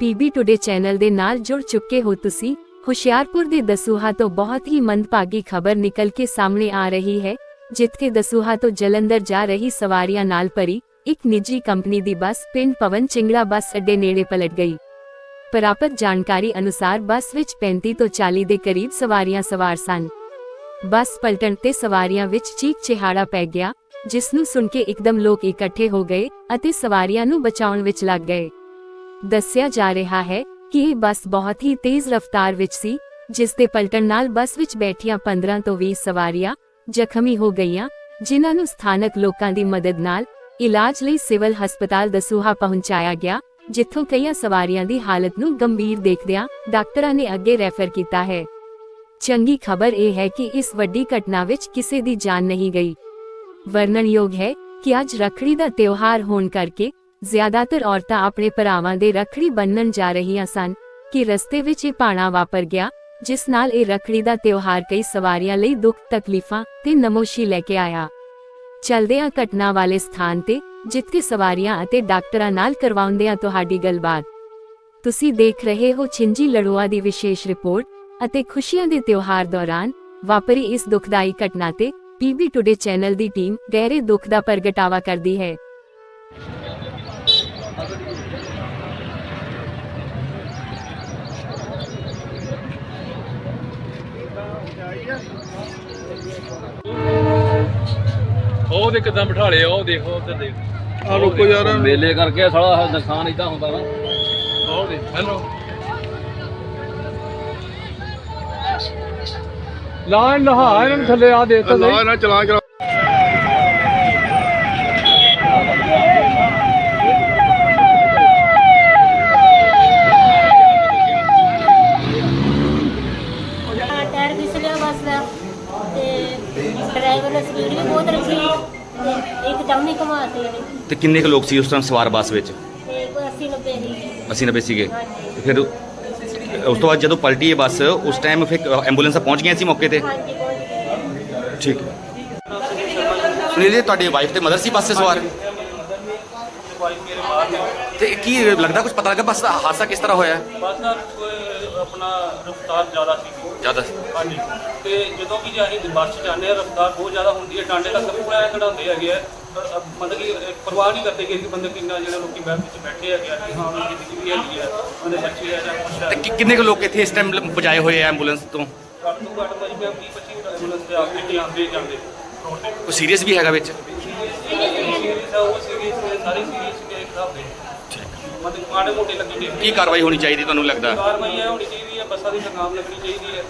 PB today channel ਦੇ ਨਾਲ ਜੁੜ ਚੁੱਕੇ ਹੋ ਤੁਸੀਂ। ਹੁਸ਼ਿਆਰਪੁਰ ਦੇ ਦਸੂਹਾ ਤੋਂ ਬਹੁਤ ਹੀ ਮੰਦਭਾਗੀ ਖਬਰ ਨਿਕਲ ਕੇ ਸਾਹਮਣੇ ਆ ਰਹੀ ਹੈ, ਜਿੱਥੇ ਦਸੂਹਾ ਤੋਂ ਜਲੰਧਰ ਜਾ ਰਹੀ ਸਵਾਰੀਆਂ ਨਾਲ ਭਰੀ ਇੱਕ ਨਿੱਜੀ ਕੰਪਨੀ ਦੀ ਬੱਸ ਪਿੰਡ ਪਵਨ ਚਿੰਗੜਾ ਬੱਸ ਅੱਡੇ ਨੇੜੇ ਪਲਟ ਗਈ। ਪ੍ਰਾਪਤ ਜਾਣਕਾਰੀ ਅਨੁਸਾਰ ਬੱਸ ਵਿੱਚ 35 ਤੋਂ 40 ਦੇ ਕਰੀਬ ਸਵਾਰੀਆਂ ਸਵਾਰ ਸਨ। ਬੱਸ ਪਲਟਣ ਤੇ ਸਵਾਰੀਆਂ ਵਿੱਚ ਚੀਕ ਚਿਹਾੜਾ ਪੈ ਗਿਆ ਜਿਸ ਨੂੰ ਸੁਣ ਕੇ ਇੱਕਦਮ ਲੋਕ ਇਕੱਠੇ ਹੋ ਗਏ ਅਤੇ ਸਵਾਰੀਆਂ ਨੂੰ ਬਚਾਉਣ ਵਿੱਚ ਲੱਗ ਗਏ। ਦੱਸਿਆ ਜਾ ਰਿਹਾ ਹੈ ਕਿ ਇਹ ਬੱਸ ਬਹੁਤ ਹੀ ਤੇਜ਼ ਰਫ਼ਤਾਰ ਵਿੱਚ ਸੀ, ਜਿਸ ਦੇ ਪਲਟਣ ਨਾਲ ਬੱਸ ਵਿੱਚ ਬੈਠੀਆਂ 15 ਤੋਂ 20 ਸਵਾਰੀਆਂ ਜ਼ਖਮੀ ਹੋ ਗਈਆਂ, ਜਿਨ੍ਹਾਂ ਨੂੰ ਸਥਾਨਕ ਲੋਕਾਂ ਦੀ ਮਦਦ ਨਾਲ ਇਲਾਜ ਲਈ ਸਿਵਲ ਹਸਪਤਾਲ ਦਸੂਹਾ ਪਹੁੰਚਾਇਆ ਗਿਆ, ਜਿੱਥੋਂ ਕਈਆਂ ਸਵਾਰੀਆਂ ਦੀ ਹਾਲਤ ਨੂੰ ਗੰਭੀਰ ਦੇਖਦਿਆਂ ਡਾਕਟਰਾਂ ਨੇ ਅੱਗੇ ਰੈਫਰ ਕੀਤਾ ਹੈ। ਚੰਗੀ ਖਬਰ ਇਹ ਹੈ ਕਿ ਇਸ ਵੱਡੀ ਘਟਨਾ ਵਿੱਚ ਕਿਸੇ ਦੀ ਜਾਨ ਨਹੀਂ ਗਈ। ਵਰਣਨਯੋਗ ਹੈ ਕਿ ਅੱਜ ਰੱਖੜੀ ਦਾ ਤਿਉਹਾਰ ਹੋਣ ਕਰਕੇ ਜ਼ਿਆਦਾਤਰ ਔਰਤਾਂ ਆਪਣੇ ਭਰਾਵਾਂ ਦੇ ਰੱਖੜੀ ਬੰਨਣ ਜਾ ਰਹੀਆਂ ਸਨ ਕਿ ਰਸਤੇ ਵਿੱਚ ਇਹ ਪਾਣਾ ਵਾਪਰ ਗਿਆ, ਜਿਸ ਨਾਲ ਇਹ ਰੱਖੜੀ ਦਾ ਤਿਉਹਾਰ ਕਈ ਸਵਾਰੀਆਂ ਲਈ ਦੁੱਖ ਤਕਲੀਫਾਂ ਤੇ ਨਮੋਸ਼ੀ ਲੈ ਕੇ ਆਇਆ। ਚਲਦਿਆਂ ਘਟਨਾ ਵਾਲੇ ਸਥਾਨ ਤੇ, ਜਿੱਥੇ ਸਵਾਰੀਆਂ ਅਤੇ ਡਾਕਟਰਾਂ ਨਾਲ ਕਰਵਾਉਂਦਿਆਂ ਤੁਹਾਡੀ ਗੱਲਬਾਤ। ਤੁਸੀਂ ਦੇਖ ਰਹੇ ਹੋ ਛਿੰਜੀ ਲੜੂਆ ਦੀ ਵਿਸ਼ੇਸ਼ ਰਿਪੋਰਟ ਅਤੇ ਖੁਸ਼ੀਆਂ ਦੇ ਤਿਉਹਾਰ ਦੌਰਾਨ ਵਾਪਰੀ ਇਸ ਦੁਖਦਾਈ ਘਟਨਾ ਤੇ ਪੀਬੀ ਟੁਡੇ ਚੈਨਲ ਦੀ ਟੀਮ ਗਹਿਰੇ ਦੁੱਖ ਦਾ ਪ੍ਰਗਟਾਵਾ ਕਰਦੀ ਹੈ। ਉਹ ਦੇ ਕਿਦਾਂ ਬਿਠਾ ਲਿਆ ਉਹ ਦੇਖੋ ਉੱਧਰ ਦੇਖ। ਆ ਰੁਕੋ ਯਾਰ। ਮੇਲੇ ਕਰਕੇ ਸਾਲਾ ਨੁਕਸਾਨ ਇਦਾਂ ਹੁੰਦਾ ਨਾ ਉਹ ਦੇ ਹੈਲੋ। ਲਾ ਨਹਾ ਇਹਨਾਂ ਨੂੰ ਥੱਲੇ ਆ ਦੇ ਤਾ ਲਾ ਨਾ ਚਲਾ ਕਰਾ ਹਾਂ, ਟਾਇਰ ਫਿਸਲਿਆ ਬੱਸ ਦਾ ਤੇ ਡਰਾਈਵਰ ਨੇ ਤੇ ਇੱਕਦਮ ਹੀ ਘੁਮਾਤੇ ਨੇ। ਤੇ ਕਿੰਨੇ ਕੁ ਲੋਕ ਸੀ ਉਸ ਟਾਈਮ ਸਵਾਰ ਬੱਸ ਵਿੱਚ? ਤੇ ਕੋਈ 80 90 ਹੀ 80 90 ਸੀਗੇ ਤੇ ਫਿਰ ਉਸ ਤੋਂ ਬਾਅਦ ਜਦੋਂ ਪਲਟੀ ਇਹ ਬੱਸ ਉਸ ਟਾਈਮ ਫਿਰ ਐਂਬੂਲੈਂਸਾਂ ਪਹੁੰਚ ਗਈਆਂ ਸੀ ਮੌਕੇ ਤੇ? ਹਾਂਜੀ ਪਹੁੰਚ ਗਏ ਠੀਕ ਸੁਨੀਲ ਜੀ ਤੁਹਾਡੀ ਵਾਈਫ ਤੇ ਮਦਰ ਸੀ ਬੱਸ 'ਤੇ ਸਵਾਰ? ਤੇ ਕੀ ਲੱਗਦਾ ਕੁਝ ਪਤਾ ਲੱਗਾ? ਬੱਸ ਹਾਦਸਾ ਕਿਸ ਤਰ੍ਹਾਂ ਹੋਇਆ? ਬੱਸ ਦਾ ਕੋਈ ਆਪਣਾ ਰਫਤਾਰ ਜ਼ਿਆਦਾ ਸੀ ਜ਼ਿਆਦਾ ਹਾਂਜੀ। ਤੇ ਜਦੋਂ ਕਿ ਜੇ ਅਸੀਂ ਬੱਸ 'ਚ ਜਾਂਦੇ ਹਾਂ ਰਫਤਾਰ ਬਹੁਤ ਜ਼ਿਆਦਾ ਹੁੰਦੀ ਹੈ। ਟਾਂਡੇ ਤੱਕ ਪੂਰਾ ਖੜਾਉਂਦੇ ਹੈਗੇ ਆ। ਪਰ ਅ- ਮਤਲਬ ਕਿ ਅ, ਪਰਵਾਹ ਨਹੀਂ ਕਰਦੇ ਕਿ ਕਿ ਬੰਦੇ ਕਿੰਨਾ ਜਿਹੜੇ ਲੋਕੀ ਬੈਠ ਵਿੱਚ ਬੈਠੇ ਹੈਗੇ ਆ ਕਿ ਹਾਂ ਉਹਨਾਂ ਦੀ ਜ਼ਿੰਦਗੀ ਵੀ ਹੈਗੀ ਆ ਉਹਦੇ ਬੱਚੇ ਆ ਜਾਂ ਕੁਛ ਹੈ। ਤੇ ਕਿ- ਕਿੰਨੇ ਕੁ ਲੋਕ ਇੱਥੇ ਇਸ ਟਾਈਮ ਪਹੁੰਚਾਏ ਹੋਏ ਆ ਐਂਬੂਲੈਂਸ ਤੋਂ? ਘੱਟ ਤੋਂ ਘੱਟ ਭਾਜੀ ਮੈਂ 20 25 ਐਂਬੂਲੈਂਸ ਤੇ ਆਪ ਕੇ ਆਉਂਦੇ ਜਾਂਦੇ। ਰੋਡ ਤੇ ਕੋਈ ਸੀਰੀਅਸ ਵੀ ਹੈਗਾ ਵਿੱਚ? ਸੀਰੀਅਸ ਆ ਉਹ ਸੀਰੀਅਸ ਨੇ ਸਾਰੇ ਸੀਰੀਅਸ ਮਤਲਬ ਮਾੜੇ ਮੋਟੇ ਕੀ ਕਾਰਵਾਈ ਹੋਣੀ ਚਾਹੀਦੀ ਤੁਹਾਨੂੰ ਲੱਗਦਾ? ਕਾਰਵਾਈ ਇਹ ਹੋਣੀ ਚਾਹੀਦੀ ਹੈ ਬੱਸਾਂ ਦੀ ਲਗਾਮ ਲੱਗਣੀ ਚਾਹੀਦੀ ਹੈ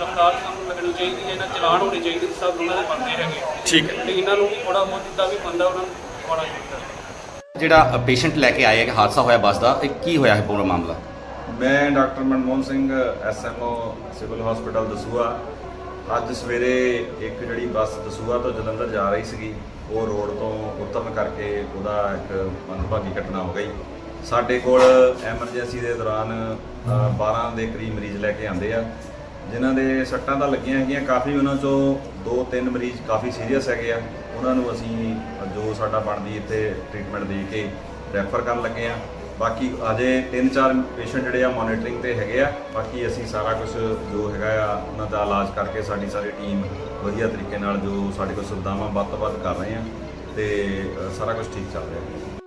ਰਫਤਾਰ ਸਾਨੂੰ ਲੱਗਣੀ ਚਾਹੀਦੀ ਹੈ ਇਹਨਾਂ ਚਲਾਨ ਹੋਣੇ ਚਾਹੀਦੇ ਸਭ ਉਹਨਾਂ ਦੇ ਬੰਦੇ ਹੈਗੇ। ਠੀਕ ਹੈ। ਤੇ ਇਹਨਾਂ ਨੂੰ ਵੀ ਥੋੜਾ ਬਹੁਤ ਜਿੱਦਾਂ ਵੀ ਬੰਦਾ ਉਹਨਾਂ ਨੂੰ ਪਾਉਣਾ ਚਾਹੀਦਾ ਜਿਹੜਾ ਪੇਸ਼ੈਂਟ ਲੈ ਕੇ ਆਇਆ ਕਿ ਹਾਦਸਾ ਹੋਇਆ ਬੱਸ ਦਾ ਇਹ ਕੀ ਹੋਇਆ ਹੈ ਪੂਰਾ ਮਾਮਲਾ? ਮੈਂ doctor Manmohan Singh SMO civil hospital Dasuya. ਅੱਜ ਸਵੇਰੇ ਇੱਕ ਜਿਹੜੀ ਬੱਸ ਦਸੂਹਾ ਤੋਂ ਜਲੰਧਰ ਜਾ ਰਹੀ ਸੀਗੀ ਉਹ ਰੋਡ ਤੋਂ ਉਤਰਨ ਕਰਕੇ ਉਹਦਾ ਇੱਕ ਮੰਦਭਾਗੀ ਘਟਨਾ ਹੋ ਗਈ। ਸਾਡੇ ਕੋਲ ਐਮਰਜੈਂਸੀ ਦੇ ਦੌਰਾਨ ਅ, 12 ਦੇ ਕਰੀਬ ਮਰੀਜ਼ ਲੈ ਕੇ ਆਂਦੇ ਆ। ਜਿਨ੍ਹਾਂ ਦੇ ਸੱਟਾਂ ਤਾਂ ਲੱਗੀਆਂ ਹੈਗੀਆਂ ਕਾਫੀ ਉਹਨਾਂ ਚੋਂ ਦੋ ਤਿੰਨ ਮਰੀਜ਼ ਕਾਫੀ ਸੀਰੀਅਸ ਹੈਗੇ ਆ। ਉਹਨਾਂ ਨੂੰ ਅਸੀਂ ਜੋ ਸਾਡਾ ਬਣਦੀ ਇੱਥੇ ਟ੍ਰੀਟਮੈਂਟ ਦੇ ਕੇ ਰੈਫਰ ਕਰਨ ਲੱਗੇ ਆ। ਬਾਕੀ ਅਜੇ ਤਿੰਨ ਚਾਰ ਪੇਸ਼ੈਂਟ ਜਿਹੜੇ ਆ ਮੋਨੀਟਰਿੰਗ ਤੇ ਹੈਗੇ ਆ, ਬਾਕੀ ਅਸੀਂ ਸਾਰਾ ਕੁਝ ਜੋ ਹੈਗਾ ਆ, ਉਹਨਾਂ ਦਾ ਇਲਾਜ ਕਰਕੇ ਸਾਡੀ ਸਾਰੀ ਟੀਮ ਵਧੀਆ ਤਰੀਕੇ ਨਾਲ ਜੋ ਸਾਡੇ ਕੋਲ ਸੁਵਿਧਾਵਾਂ ਵੱਧ ਤੋਂ ਵੱਧ ਕਰ ਰਹੇ ਆ ਤੇ ਸਾਰਾ ਕੁਝ ਠੀਕ ਚੱਲ ਰਿਹਾ। ਹੈ